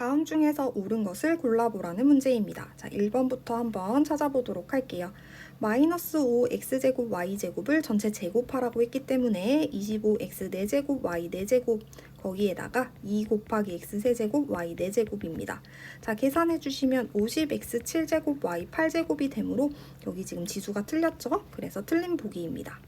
다음 중에서 옳은 것을 골라보라는 문제입니다. 자, 1번부터 한번 찾아보도록 할게요. 마이너스 5x제곱 y제곱을 전체 제곱하라고 했기 때문에 25x 4제곱 y 4제곱 거기에다가 2 곱하기 x 세제곱 y 4제곱입니다. 자, 계산해 주시면 50x 7제곱 y 8제곱이 되므로 여기 지금 지수가 틀렸죠? 그래서 틀린 보기입니다.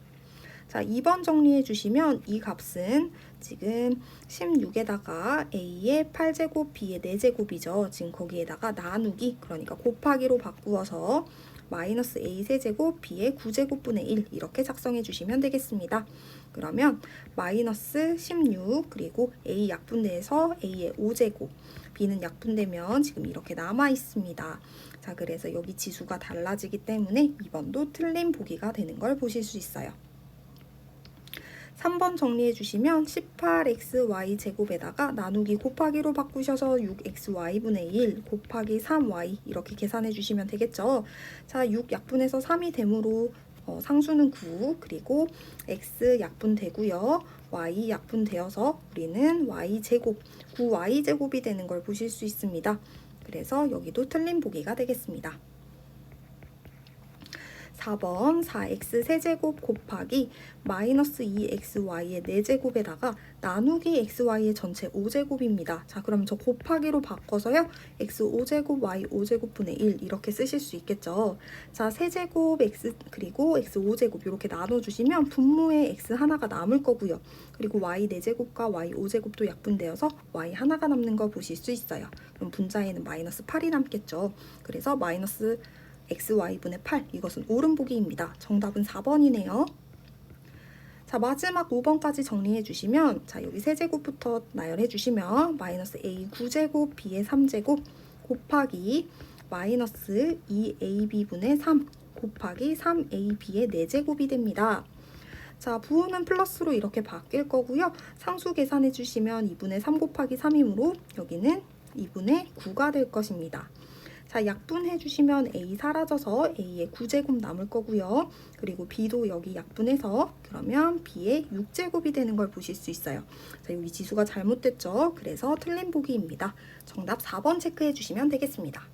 자, 2번 정리해 주시면 이 값은 지금 16에다가 a의 8제곱, b의 4제곱이죠. 지금 거기에다가 나누기, 그러니까 곱하기로 바꾸어서 마이너스 a 세제곱, b의 9제곱분의 1 이렇게 작성해 주시면 되겠습니다. 그러면 마이너스 16 그리고 a 약분돼서 a의 5제곱 b는 약분되면 지금 이렇게 남아 있습니다. 자, 그래서 여기 지수가 달라지기 때문에 2번도 틀린 보기가 되는 걸 보실 수 있어요. 3번 정리해 주시면 18xy 제곱에다가 나누기 곱하기로 바꾸셔서 6xy분의 1 곱하기 3y 이렇게 계산해 주시면 되겠죠. 자, 6 약분해서 3이 되므로 어, 상수는 9 그리고 x 약분 되고요. y 약분 되어서 우리는 y 제곱 9y 제곱이 되는 걸 보실 수 있습니다. 그래서 여기도 틀린 보기가 되겠습니다. 4번 4x 세제곱 곱하기 마이너스 2xy의 4제곱에다가 나누기 xy의 전체 5제곱입니다. 자 그럼 저 곱하기로 바꿔서요. x 5제곱 y 5제곱 분의 1 이렇게 쓰실 수 있겠죠. 자 세제곱 x 그리고 x 5제곱 이렇게 나눠주시면 분모에 x 하나가 남을 거고요. 그리고 y 4제곱과 y 5제곱도 약분되어서 y 하나가 남는 거 보실 수 있어요. 그럼 분자에는 마이너스 8이 남겠죠. 그래서 마이너스 xy분의 8 이것은 옳은 보기입니다. 정답은 4번이네요. 자 마지막 5번까지 정리해 주시면 자 여기 세제곱부터 나열해 주시면 마이너스 a 9제곱 b의 3제곱 곱하기 마이너스 2ab분의 3 곱하기 3ab의 4제곱이 됩니다. 자 부호는 플러스로 이렇게 바뀔 거고요. 상수 계산해 주시면 2분의 3 곱하기 3이므로 여기는 2분의 9가 될 것입니다. 자, 약분해 주시면 A 사라져서 A의 9제곱 남을 거고요. 그리고 B도 여기 약분해서 그러면 B의 6제곱이 되는 걸 보실 수 있어요. 자, 여기 지수가 잘못됐죠? 그래서 틀린 보기입니다. 정답 4번 체크해 주시면 되겠습니다.